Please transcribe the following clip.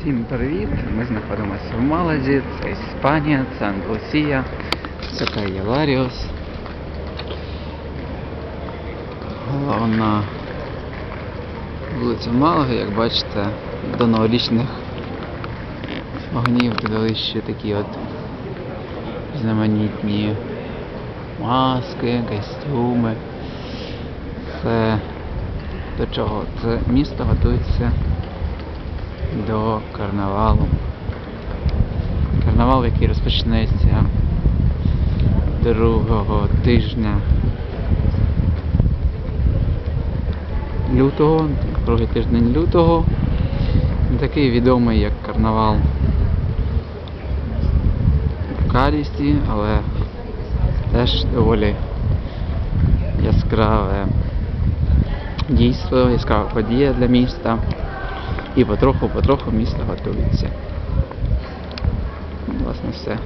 Всім привіт! Ми знаходимося в Маладі, це Іспанія, це Андалусія, це Кая Головна вулиця Малаги, як бачите, до новорічних вогнів додали ще такі от знаменітні маски, костюми. Це до чого? Це місто готується до карнавалу. Карнавал, який розпочнеться другого тижня лютого, другий тиждень лютого. Такий відомий як карнавал в Карісі, але теж доволі яскраве дійство, яскрава подія для міста. І потроху-потроху місто готується. Власне все.